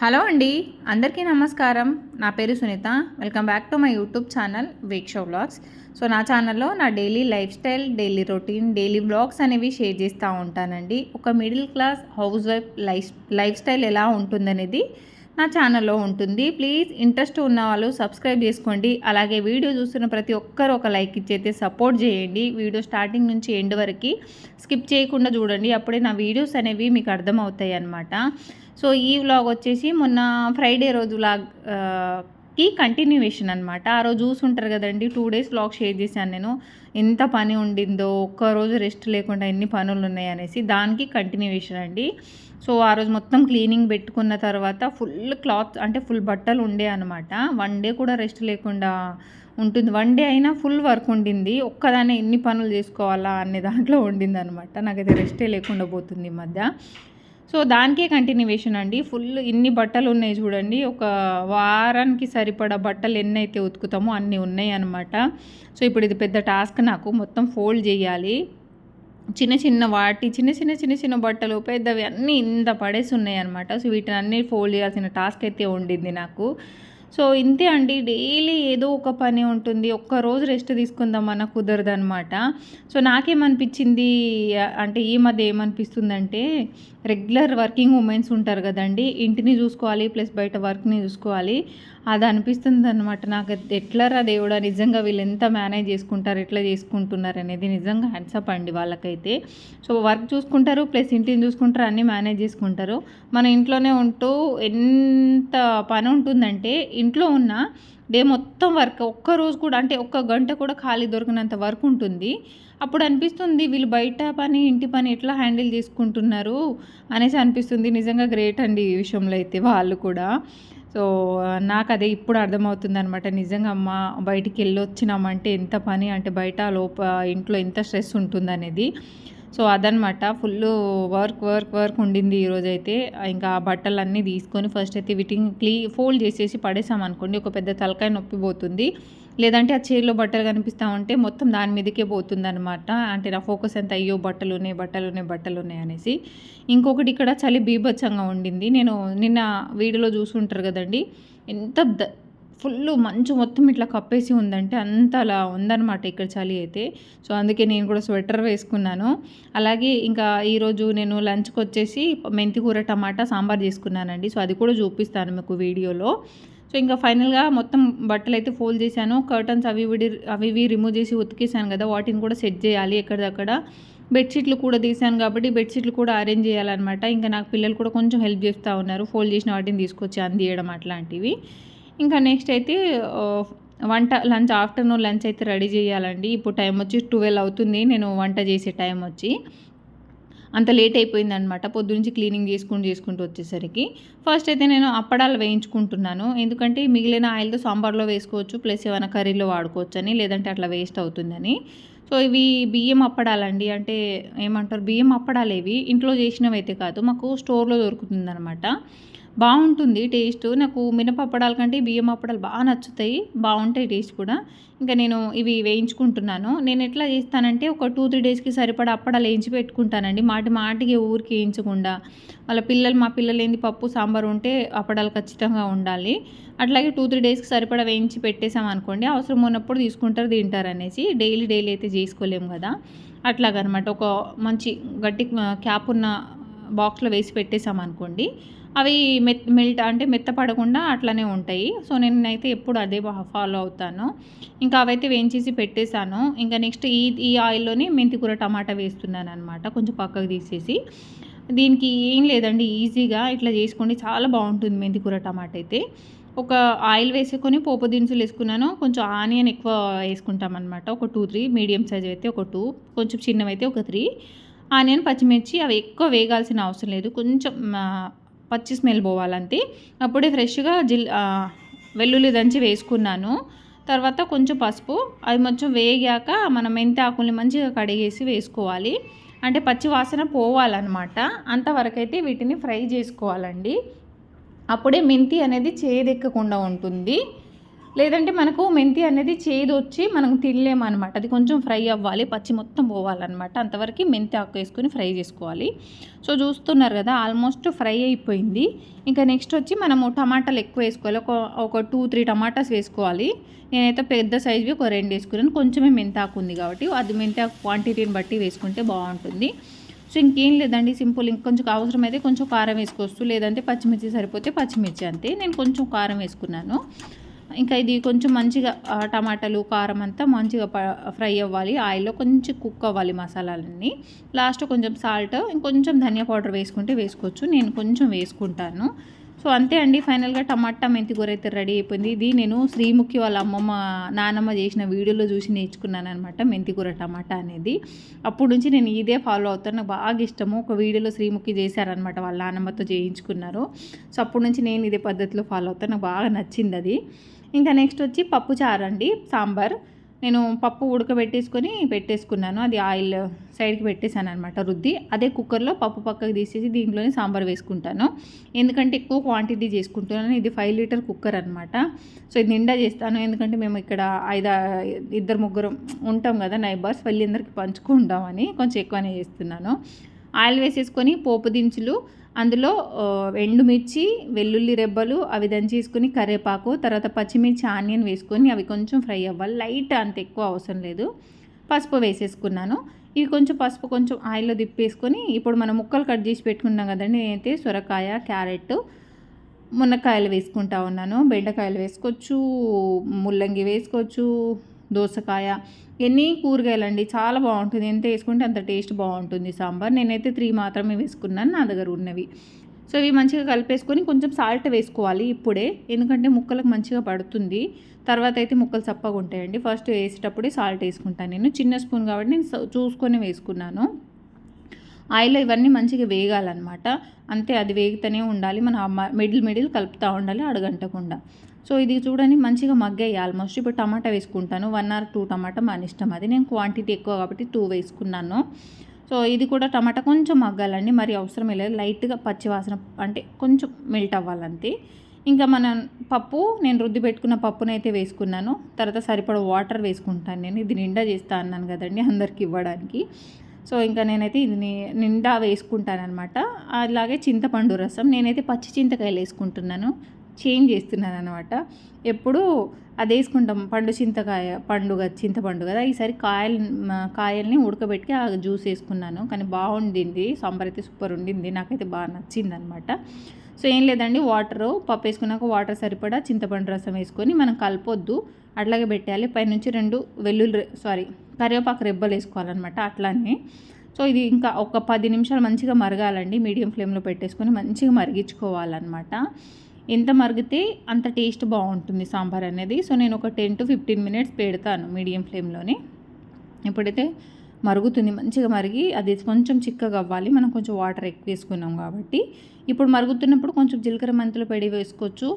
Hello అండి అందరికీ నమస్కారం. నా పేరు Sunitha. Welcome back to my YouTube channel వీక్షో blogs vlogs. So నా ఛానల్లో నా daily lifestyle daily routine daily vlogs అనేవి షేర్ చేస్తూ ఉంటానండి. ఒక middle class housewife life lifestyle ఎలా ఉంటుందనేది నా ఛానల్లో ఉంటుంది. ప్లీజ్ ఇంట్రెస్ట్ ఉన్న వాళ్ళు సబ్స్క్రైబ్ చేసుకోండి. అలాగే వీడియో చూస్తున్న ప్రతి ఒక్కరు ఒక లైక్ ఇచ్చైతే సపోర్ట్ చేయండి. వీడియో స్టార్టింగ్ నుంచి ఎండ్ వరకు స్కిప్ చేయకుండా చూడండి. అప్పుడే నా వీడియోస్ అనేవి మీకు అర్థమవుతాయి అన్నమాట సో ఈ వ్లాగ్ వచ్చేసి మొన్న ఫ్రైడే రోజు వ్లాగ్కి కంటిన్యూవేషన్ అనమాట ఆ రోజు చూసుంటారు కదండి టూ డేస్ వ్లాగ్ షేర్ చేశాను నేను. ఎంత పని ఉండిందో ఒక్కరోజు రెస్ట్ లేకుండా ఎన్ని పనులు ఉన్నాయి అనేసి దానికి కంటిన్యూవేషన్ అండి. సో ఆ రోజు మొత్తం క్లీనింగ్ పెట్టుకున్న తర్వాత ఫుల్ క్లాత్ అంటే ఫుల్ బట్టలు ఉండే అనమాట వన్ డే కూడా రెస్ట్ లేకుండా ఉంటుంది. వన్ డే అయినా ఫుల్ వర్క్ ఉండింది. ఒక్కదానే ఎన్ని పనులు చేసుకోవాలా అనే దాంట్లో ఉండింది అనమాట నాకైతే రెస్టే లేకుండా పోతుంది ఈ మధ్య. సో దానికే కంటిన్యూవేషన్ అండి. ఫుల్ ఇన్ని బట్టలు ఉన్నాయి చూడండి. ఒక వారానికి సరిపడా బట్టలు ఎన్ని అయితే ఉతుకుతామో అన్నీ ఉన్నాయి అనమాట సో ఇప్పుడు ఇది పెద్ద టాస్క్ నాకు. మొత్తం ఫోల్డ్ చేయాలి. చిన్న చిన్న వాటి చిన్న చిన్న చిన్న చిన్న బట్టలు పెద్దవి అన్నీ ఇంత పడేసి ఉన్నాయి అనమాట సో వీటిని అన్నీ ఫోల్డ్ చేయాల్సిన టాస్క్ అయితే ఉండింది నాకు. సో ఇంతే అండి. డైలీ ఏదో ఒక పని ఉంటుంది. ఒక్క రోజు రెస్ట్ తీసుకుందాం అన్న కుదరదు అనమాట సో నాకేమనిపించింది? అంటే ఈ మధ్య ఏమనిపిస్తుందంటే రెగ్యులర్ వర్కింగ్ ఉమెన్స్ ఉంటారు కదండి. ఇంటిని చూసుకోవాలి ప్లస్ బయట వర్క్ని చూసుకోవాలి. అది అనిపిస్తుంది అనమాట నాకు. ఎట్లరా దేవుడా నిజంగా వీళ్ళు ఎంత మేనేజ్ చేసుకుంటారు ఎట్లా చేసుకుంటున్నారు అనేది నిజంగా హ్యాండ్సప్ అండి వాళ్ళకైతే. సో వర్క్ చూసుకుంటారు ప్లస్ ఇంటిని చూసుకుంటారు అన్నీ మేనేజ్ చేసుకుంటారు. మన ఇంట్లోనే ఉంటూ ఎంత పని ఉంటుందంటే ఇంట్లో ఉన్న డే మొత్తం వర్క్ ఒక్క రోజు కూడా అంటే ఒక్క గంట కూడా ఖాళీ దొరికినంత వర్క్ ఉంటుంది. అప్పుడు అనిపిస్తుంది వీళ్ళు బయట పని ఇంటి పని ఎట్లా హ్యాండిల్ చేసుకుంటున్నారు అనేసి అనిపిస్తుంది. నిజంగా గ్రేట్ అండి ఈ విషయంలో అయితే వాళ్ళు కూడా. సో నాకు అదే ఇప్పుడు అర్థమవుతుంది అనమాట నిజంగా అమ్మ బయటికి వెళ్ళొచ్చినామంటే ఎంత పని అంటే బయట లోప ఇంట్లో ఎంత స్ట్రెస్ ఉంటుందనేది. సో అదనమాట ఫుల్ వర్క్ వర్క్ వర్క్ ఉండింది ఈరోజు అయితే ఇంకా ఆ బట్టలన్నీ తీసుకొని ఫస్ట్ అయితే వీటిని క్లీ ఫోల్డ్ చేసేసి పడేసామనుకోండి ఒక పెద్ద తలకాయ నొప్పి పోతుంది. లేదంటే ఆ చీరలో బట్టలు కనిపిస్తూ ఉంటే మొత్తం దాని మీదకే పోతుంది అనమాట అంటే నా ఫోకస్ ఎంత అయ్యో బట్టలు ఉన్నాయి బట్టలు ఉన్నాయి బట్టలు ఉన్నాయి అనేసి. ఇంకొకటి ఇక్కడ చలి బీభత్సంగా ఉండింది. నేను నిన్న వీడియోలో చూసుంటారు కదండి. ఎంత ఫుల్ మంచు మొత్తం ఇట్లా కప్పేసి ఉందంటే అంత అలా ఉందన్నమాట ఇక్కడ చలి అయితే. సో అందుకే నేను కూడా స్వెటర్ వేసుకున్నాను. అలాగే ఇంకా ఈరోజు నేను లంచ్కి వచ్చేసి మెంతి కూర టమాటా సాంబార్ చేసుకున్నానండి. సో అది కూడా చూపిస్తాను మీకు వీడియోలో. సో ఇంకా ఫైనల్గా మొత్తం బట్టలు అయితే ఫోల్డ్ చేశాను. కర్టన్స్ అవి విడి అవి ఇవి రిమూవ్ చేసి ఉతికేసాను కదా వాటిని కూడా సెట్ చేయాలి ఎక్కడిదక్కడ. బెడ్షీట్లు కూడా తీసాను కాబట్టి బెడ్షీట్లు కూడా అరేంజ్ చేయాలన్నమాట. ఇంకా నాకు పిల్లలు కూడా కొంచెం హెల్ప్ చేస్తూ ఉన్నారు. ఫోల్డ్ చేసిన వాటిని తీసుకొచ్చి అందియడం అట్లాంటివి. ఇంకా నెక్స్ట్ అయితే వంట లంచ్ ఆఫ్టర్నూన్ లంచ్ అయితే రెడీ చేయాలండి. ఇప్పుడు టైం వచ్చి ట్వెల్వ్ అవుతుంది. నేను వంట చేసే టైం వచ్చి. అంత లేట్ అయిపోయిందనమాట పొద్దునుంచి క్లీనింగ్ చేసుకుంటూ చేసుకుంటూ వచ్చేసరికి. ఫస్ట్ అయితే నేను అప్పడాలు వేయించుకుంటున్నాను. ఎందుకంటే మిగిలిన ఆయిల్తో సాంబార్లో వేసుకోవచ్చు. ప్లస్ ఏమైనా కర్రీలో వాడుకోవచ్చు అని లేదంటే అట్లా వేస్ట్ అవుతుందని. సో ఇవి బియ్యం అప్పడాలండి. అంటే ఏమంటారు? బియ్యం అప్పడాలు ఇవి ఇంట్లో చేసినవి అయితే కాదు. మాకు స్టోర్లో దొరుకుతుందనమాట బాగుంటుంది టేస్ట్. నాకు మినపప్పడాల కంటే బియ్యం అప్పడాలు బాగా నచ్చుతాయి. బాగుంటాయి టేస్ట్ కూడా. ఇంకా నేను ఇవి వేయించుకుంటున్నాను. నేను ఎట్లా చేస్తానంటే ఒక టూ త్రీ డేస్కి సరిపడా అప్పడాలు వేయించి పెట్టుకుంటానండి. మాటి మాటికి ఊరికి వేయించకుండా. వాళ్ళ పిల్లలు మా పిల్లలు ఏంది పప్పు సాంబార్ ఉంటే అప్పడాలు ఖచ్చితంగా ఉండాలి. అట్లాగే టూ త్రీ డేస్కి సరిపడా వేయించి పెట్టేసాం అనుకోండి. అవసరం ఉన్నప్పుడు తీసుకుంటారు తింటారు అనేసి. డైలీ డైలీ అయితే చేసుకోలేము కదా. అట్లాగనమాట. ఒక మంచి గట్టి క్యాప్ ఉన్న బాక్స్లో వేసి పెట్టేసాం అనుకోండి. అవి మెత్ మెల్ట్ అంటే మెత్తపడకుండా అట్లనే ఉంటాయి. సో నేనైతే ఎప్పుడు అదే ఫాలో అవుతాను. ఇంకా అవైతే వేయించేసి పెట్టేశాను. ఇంకా నెక్స్ట్ ఈ ఈ ఆయిల్లోనే మెంతికూర టమాటా వేస్తున్నాను అనమాట కొంచెం పక్కకు తీసేసి. దీనికి ఏం లేదండి ఈజీగా ఇట్లా చేసుకోండి. చాలా బాగుంటుంది మెంతికూర టమాటా అయితే. ఒక ఆయిల్ వేసుకొని పోపు దినుసులు వేసుకున్నాను. కొంచెం ఆనియన్ ఎక్కువ వేసుకుంటాం అనమాట ఒక టూ త్రీ. మీడియం సైజ్ అయితే ఒక టూ. కొంచెం చిన్నవైతే ఒక త్రీ. ఆనియన్ పచ్చిమిర్చి అవి ఎక్కువ వేగాల్సిన అవసరం లేదు. కొంచెం పచ్చి స్మెల్ పోవాలంతే. అప్పుడే ఫ్రెష్గా జిల్ వెల్లుల్లి దంచి వేసుకున్నాను. తర్వాత కొంచెం పసుపు అది కొంచెం వేగాక మనం మెంతి ఆకుల్ని మంచిగా కడిగేసి వేసుకోవాలి. అంటే పచ్చి వాసన పోవాలన్నమాట. అంతవరకైతే వీటిని ఫ్రై చేసుకోవాలండి. అప్పుడే మెంతి అనేది చేదెక్కకుండా ఉంటుంది. లేదంటే మనకు మెంతి అనేది చేదు వచ్చి మనం తినలేమన్నమాట. అది కొంచెం ఫ్రై అవ్వాలి పచ్చి మొత్తం పోవాలన్నమాట. అంతవరకు మెంతి ఆకు వేసుకొని ఫ్రై చేసుకోవాలి. సో చూస్తున్నారు కదా ఆల్మోస్ట్ ఫ్రై అయిపోయింది. ఇంకా నెక్స్ట్ వచ్చి మనము టమాటాలు ఎక్కువ వేసుకోవాలి. ఒక ఒక టూ త్రీ టమాటాస్ వేసుకోవాలి. నేనైతే పెద్ద సైజ్వి ఒక రెండు వేసుకున్నాను. కొంచెమే మెంతాకు ఉంది కాబట్టి అది మెంతాకు క్వాంటిటీని బట్టి వేసుకుంటే బాగుంటుంది. సో ఇంకేం లేదండి సింపుల్. ఇంకొంచెం అవసరమైతే కొంచెం కారం వేసుకోవచ్చు. లేదంటే పచ్చిమిర్చి సరిపోతే పచ్చిమిర్చి అంతే. నేను కొంచెం కారం వేసుకున్నాను. ఇంకా ఇది కొంచెం మంచిగా టమాటాలు కారం అంతా మంచిగా ఫ్రై అవ్వాలి. ఆయిల్లో కొంచెం కుక్ అవ్వాలి మసాలాలన్నీ. లాస్ట్ కొంచెం సాల్ట్ ఇంకొంచెం ధనియా పౌడర్ వేసుకుంటే వేసుకోవచ్చు. నేను కొంచెం వేసుకుంటాను. సో అంతే అండి. ఫైనల్గా టమాటా మెంతి కూర అయితే రెడీ అయిపోయింది. ఇది నేను శ్రీముఖి వాళ్ళ అమ్మమ్మ నానమ్మ చేసిన వీడియోలో చూసి నేర్చుకున్నాను అనమాట మెంతి కూర టమాటా అనేది. అప్పటి నుంచి నేను ఇదే ఫాలో అవుతాను. నాకు బాగా ఇష్టము. ఒక వీడియోలో శ్రీముఖి చేశారనమాట వాళ్ళ నానమ్మతో చేయించుకున్నారు. సో అప్పటి నుంచి నేను ఇదే పద్ధతిలో ఫాలో అవుతాను. నాకు బాగా నచ్చింది అది. ఇంకా నెక్స్ట్ వచ్చి పప్పు చారు అండి సాంబార్. నేను పప్పు ఉడకబెట్టేసుకొని పెట్టేసుకున్నాను. అది ఆయిల్ సైడ్కి పెట్టేశాను అనమాట రుద్ది. అదే కుక్కర్లో పప్పు పక్కకు తీసేసి దీంట్లోనే సాంబార్ వేసుకుంటాను. ఎందుకంటే ఎక్కువ క్వాంటిటీ చేసుకుంటున్నాను. ఇది ఫైవ్ లీటర్ కుక్కర్ అనమాట సో ఇది నిండా చేస్తాను. ఎందుకంటే మేము ఇక్కడ ఐదు ఇద్దరు ముగ్గురు ఉంటాం కదా నైబర్స్ వెళ్ళి పంచుకుంటామని కొంచెం ఎక్కువనే చేస్తున్నాను. ఆయిల్ వేసేసుకొని పోపు దినుసులు అందులో ఎండుమిర్చి వెల్లుల్లి రెబ్బలు అవి దంచేసుకుని కరివేపాకు తర్వాత పచ్చిమిర్చి ఆనియన్ వేసుకొని అవి కొంచెం ఫ్రై అవ్వాలి. లైట్ అంత ఎక్కువ అవసరం లేదు. పసుపు వేసేసుకున్నాను. ఇవి కొంచెం పసుపు కొంచెం ఆయిల్లో దిప్పేసుకొని ఇప్పుడు మనం ముక్కలు కట్ చేసి పెట్టుకున్నాం కదండి నేనైతే సొరకాయ క్యారెట్ మునక్కాయలు వేసుకుంటా ఉన్నాను. బెండకాయలు వేసుకోవచ్చు ముల్లంగి వేసుకోవచ్చు దోసకాయ ఎన్ని కూరగాయలండి? చాలా బాగుంటుంది. ఎంత వేసుకుంటే అంత టేస్ట్ బాగుంటుంది సాంబార్. నేనైతే త్రీ మాత్రమే వేసుకున్నాను నా దగ్గర ఉన్నవి. సో ఇవి మంచిగా కలిపేసుకొని కొంచెం సాల్ట్ వేసుకోవాలి ఇప్పుడే. ఎందుకంటే ముక్కలకు మంచిగా పడుతుంది. తర్వాత అయితే ముక్కలు చప్పగా ఉంటాయండి. ఫస్ట్ వేసేటప్పుడే సాల్ట్ వేసుకుంటాను నేను. చిన్న స్పూన్ కాబట్టి నేను చూసుకొని వేసుకున్నాను. ఆయిల్లో ఇవన్నీ మంచిగా వేగాలన్నమాట. అంతే అది వేగుతూనే ఉండాలి. మన మిడిల్ మిడిల్ కలుపుతూ ఉండాలి అడగంటకుండా సో ఇది చూడండి మంచిగా మగ్గాయి ఆల్మోస్ట్ ఇప్పుడు టమాటా వేసుకుంటాను. వన్ ఆర్ టూ టమాటా మన ఇష్టం. అది నేను క్వాంటిటీ ఎక్కువ కాబట్టి టూ వేసుకున్నాను. సో ఇది కూడా టమాటా కొంచెం మగ్గాలండి. మరి అవసరం లేదు. లైట్గా పచ్చివాసన అంటే కొంచెం మెల్ట్ అవ్వాలంతే. ఇంకా మన పప్పు నేను రుద్ది పెట్టుకున్న పప్పునైతే వేసుకున్నాను. తర్వాత సరిపడ వాటర్ వేసుకుంటాను నేను. ఇది నిండా చేస్తా అన్నాను కదండి అందరికి ఇవ్వడానికి. సో ఇంకా నేనైతే ఇది నిండా వేసుకుంటానమాట అలాగే చింతపండు రసం. నేనైతే పచ్చి చింతకాయలు వేసుకుంటున్నాను. చేంజ్ చేస్తున్నాను అనమాట ఎప్పుడు అది వేసుకుంటాం. పండు చింతకాయ పండుగ చింతపండు కదా ఈసారి కాయలు కాయల్ని ఉడకబెట్టి ఆ జ్యూస్ వేసుకున్నాను. కానీ బాగుండింది. సాంబార్ అయితే సూపర్ ఉండింది. నాకైతే బాగా నచ్చింది అనమాట సో ఏం లేదండి. వాటర్ పప్పు వేసుకున్నాక వాటర్ సరిపడా చింతపండు రసం వేసుకొని మనం కలపొద్దు. అట్లాగే పెట్టాలి పైనుంచి రెండు వెల్లుల్లి సారీ కరివేపాకు రెబ్బలు వేసుకోవాలన్నమాట అట్లానే. సో ఇది ఇంకా ఒక పది నిమిషాలు మంచిగా మరగాలండి. మీడియం ఫ్లేమ్లో పెట్టేసుకొని మంచిగా మరిగించుకోవాలన్నమాట. ఎంత మరిగితే అంత టేస్ట్ బాగుంటుంది సాంబార్ అనేది. సో నేను ఒక టెన్ టు ఫిఫ్టీన్ మినిట్స్ పెడతాను మీడియం ఫ్లేమ్లోనే. ఎప్పుడైతే మరుగుతుంది మంచిగా మరిగి అది కొంచెం చిక్కగా అవ్వాలి. మనం కొంచెం వాటర్ ఎక్కువ వేసుకున్నాం కాబట్టి. ఇప్పుడు మరుగుతున్నప్పుడు కొంచెం జీలకర్ర మెంతుల పొడి వేసుకోవచ్చు.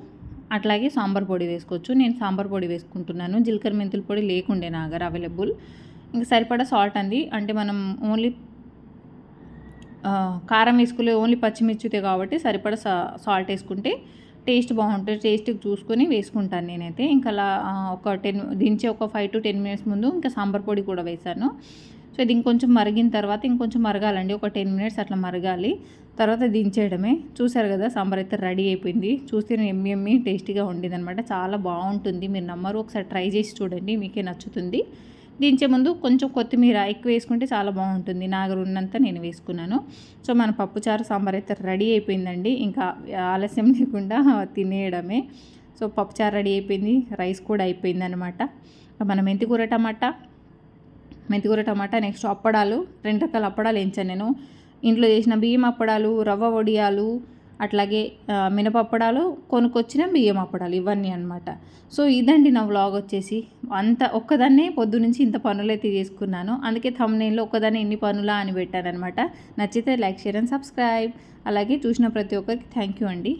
అట్లాగే సాంబార్ పొడి వేసుకోవచ్చు. నేను సాంబార్ పొడి వేసుకుంటున్నాను. జీలకర్ర మెంతుల పొడి లేకుండే నా దగ్గర అవైలబుల్. ఇంకా సరిపడా సాల్ట్ అంది. అంటే మనం ఓన్లీ కారం వేసుకోలేదు ఓన్లీ పచ్చిమిర్చితే కాబట్టి సరిపడా సాల్ట్ వేసుకుంటే టేస్ట్ బాగుంటుంది టేస్ట్ చూసుకొని వేసుకుంటాను నేనైతే. ఇంకా అలా ఒక టెన్ దించి ఒక ఫైవ్ టు టెన్ మినిట్స్ ముందు ఇంకా సాంబార్ పొడి కూడా వేసాను. సో ఇది ఇంకొంచెం మరిగిన తర్వాత ఇంకొంచెం మరగాలండి. ఒక టెన్ మినిట్స్ అట్లా మరగాలి. తర్వాత దించేయడమే. చూసారు కదా సాంబార్ అయితే రెడీ అయిపోయింది. చూస్తే ఎమ్మి ఎమ్మి టేస్టీగా ఉండేది అనమాట చాలా బాగుంటుంది. మీరు నమ్మరు. ఒకసారి ట్రై చేసి చూడండి. మీకే నచ్చుతుంది. దించే ముందు కొంచెం కొత్తిమీర ఎక్కువ వేసుకుంటే చాలా బాగుంటుంది. నాగరు ఉన్నంత నేను వేసుకున్నాను. సో మన పప్పుచారు సాంబార్ అయితే రెడీ అయిపోయిందండి. ఇంకా ఆలస్యం లేకుండా తినేయడమే. సో పప్పుచారు రెడీ అయిపోయింది. రైస్ కూడా అయిపోయింది అనమాట మన మెంతికూర టమాటా మెంతికూర టమాటా నెక్స్ట్ అప్పడాలు. రెండు రకాల అప్పడాలు వేయించాను నేను. ఇంట్లో చేసిన బియ్యం అప్పడాలు రవ్వ వడియాలు అట్లాగే మినపప్పడాలు కొనుక్కొచ్చిన బియ్యం అప్పడాలు ఇవన్నీ అనమాట సో ఇదండి నా వ్లాగ్ వచ్చేసి. అంత ఒక్కదాన్నే పొద్దునుంచి ఇంత పనులైతే చేసుకున్నాను. అందుకే థమ్నేల్లో ఒక్కదాన్ని ఎన్ని పనులా అని పెట్టానమాట నచ్చితే లైక్ షేర్ అండ్ సబ్స్క్రైబ్. అలాగే చూసిన ప్రతి ఒక్కరికి థ్యాంక్ యూ అండి.